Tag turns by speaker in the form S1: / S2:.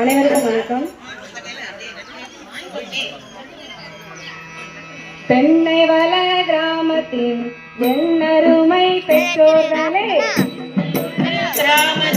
S1: அனைவருக்கும் வணக்கம். பெண்ணை வள கிராமத்தின் எண்ணருமை பெற்றோர்களே.
S2: கிராம